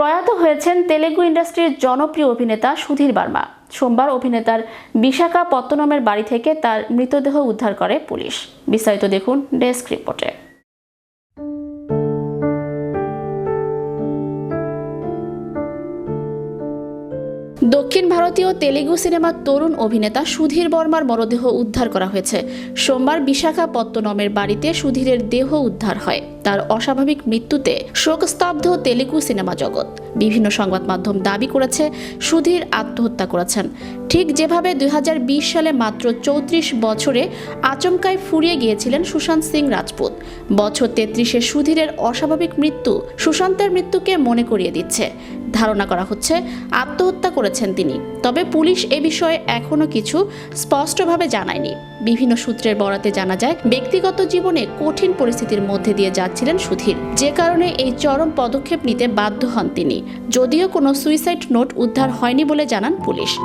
প্রয়াত হয়েছেন তেলেগু ইন্ডাস্ট্রির জনপ্রিয় অভিনেতা সুধীর বার্মা। সোমবার অভিনেতার বিশাখা পত্তনমের বাড়ি থেকে তার মৃতদেহ উদ্ধার করে পুলিশ। বিস্তারিত দেখুন ডেস্ক রিপোর্টে। দক্ষিণ ভারতীয় তেলেগু সিনেমার তরুণ অভিনেতা সুধীর বর্মার মরদেহ উদ্ধার করা হয়েছে। সোমবার বিশাখাপত্তনমের বাড়িতে সুধীরের দেহ উদ্ধার হয়। তার অস্বাভাবিক মৃত্যুতে শোকস্তব্ধ তেলেগু সিনেমা জগৎ। বিভিন্ন সংবাদ মাধ্যম দাবি করেছে, সুধীর আত্মহত্যা করেছেন। ঠিক যেভাবে দু হাজার বিশ সালে মাত্র চৌত্রিশ বছরে আচমকায় ফুরিয়ে গিয়েছিলেন সুশান্ত সিং রাজপুত। বছর তেত্রিশে সুধীরের অস্বাভাবিক মৃত্যু সুশান্তের মৃত্যুকে মনে করিয়ে দিচ্ছে। ধারণা করা হচ্ছে, আত্মহত্যা করেছেন তিনি। তবে পুলিশ এ বিষয়ে এখনও কিছু স্পষ্টভাবে জানায়নি। বিভিন্ন সূত্রের বরাতে জানা যায়, ব্যক্তিগত জীবনে কঠিন পরিস্থিতির মধ্যে দিয়ে যাচ্ছিলেন সুধীর। যে কারণে এই চরম পদক্ষেপ নিতে বাধ্য হন তিনি। যদিও কোনো সুইসাইড নোট উদ্ধার হয়নি বলে জানান পুলিশ।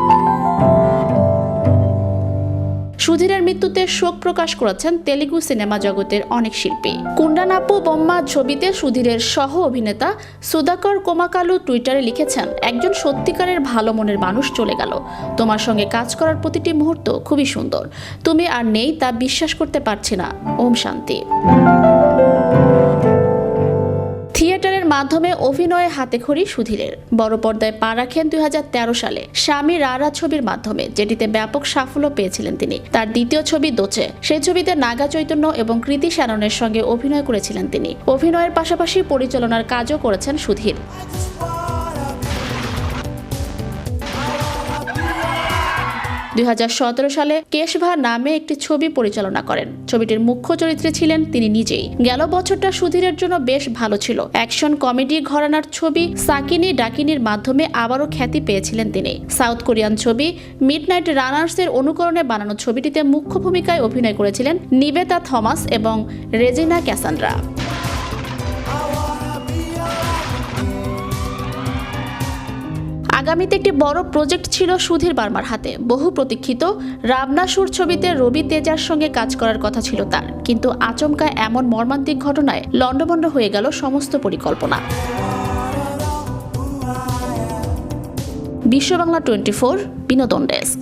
সুধীরের মৃত্যুতে শোক প্রকাশ করেছেন তেলেগু সিনেমা জগতের অনেক শিল্পী। কুন্ডানাপু বম্মা ছবিতে সুধীরের সহ অভিনেতা সুদাকর কোমাকালু টুইটারে লিখেছেন, একজন সত্যিকারের ভালো মনের মানুষ চলে গেল। তোমার সঙ্গে কাজ করার প্রতিটি মুহূর্ত খুবই সুন্দর। তুমি আর নেই তা বিশ্বাস করতে পারছি না। ওম শান্তি। মাধ্যমে অভিনয়ে হাতে খড়ি সুধীরের। বড় পর্দায় পা রাখেন দুই হাজার তেরো সালে স্বামী রারা ছবির মাধ্যমে, যেটিতে ব্যাপক সাফল্য পেয়েছিলেন তিনি। তার দ্বিতীয় ছবি দোচে, সেই ছবিতে নাগা চৈতন্য এবং কৃতি শ্যাননের সঙ্গে অভিনয় করেছিলেন তিনি। অভিনয়ের পাশাপাশি পরিচালনার কাজও করেছেন সুধীর। দুই হাজার সতেরো সালে কেশভা নামে একটি ছবি পরিচালনা করেন। ছবিটির মুখ্য চরিত্রে ছিলেন তিনি নিজেই। গেল বছরটা সুধীরের জন্য বেশ ভালো ছিল। অ্যাকশন কমেডি ঘরানার ছবি সাকিনি ডাকিনির মাধ্যমে আবারও খ্যাতি পেয়েছিলেন তিনি। সাউথ কোরিয়ান ছবি মিডনাইট রানার্স এর অনুকরণে বানানো ছবিটিতে মুখ্য ভূমিকায় অভিনয় করেছিলেন নিবেতা থমাস এবং রেজিনা ক্যাসান্ড্রা আগামীতে একটি বড় প্রজেক্ট ছিল সুধীর বার্মার হাতে। বহু প্রতীক্ষিত রাবনাসুর ছবিতে রবি তেজার সঙ্গে কাজ করার কথা ছিল তার। কিন্তু আচমকা এমন মর্মান্তিক ঘটনায় লণ্ডভণ্ড হয়ে গেল সমস্ত পরিকল্পনা। বিশ্ব বাংলা টোয়েন্টি ফোর বিনোদন ডেস্ক।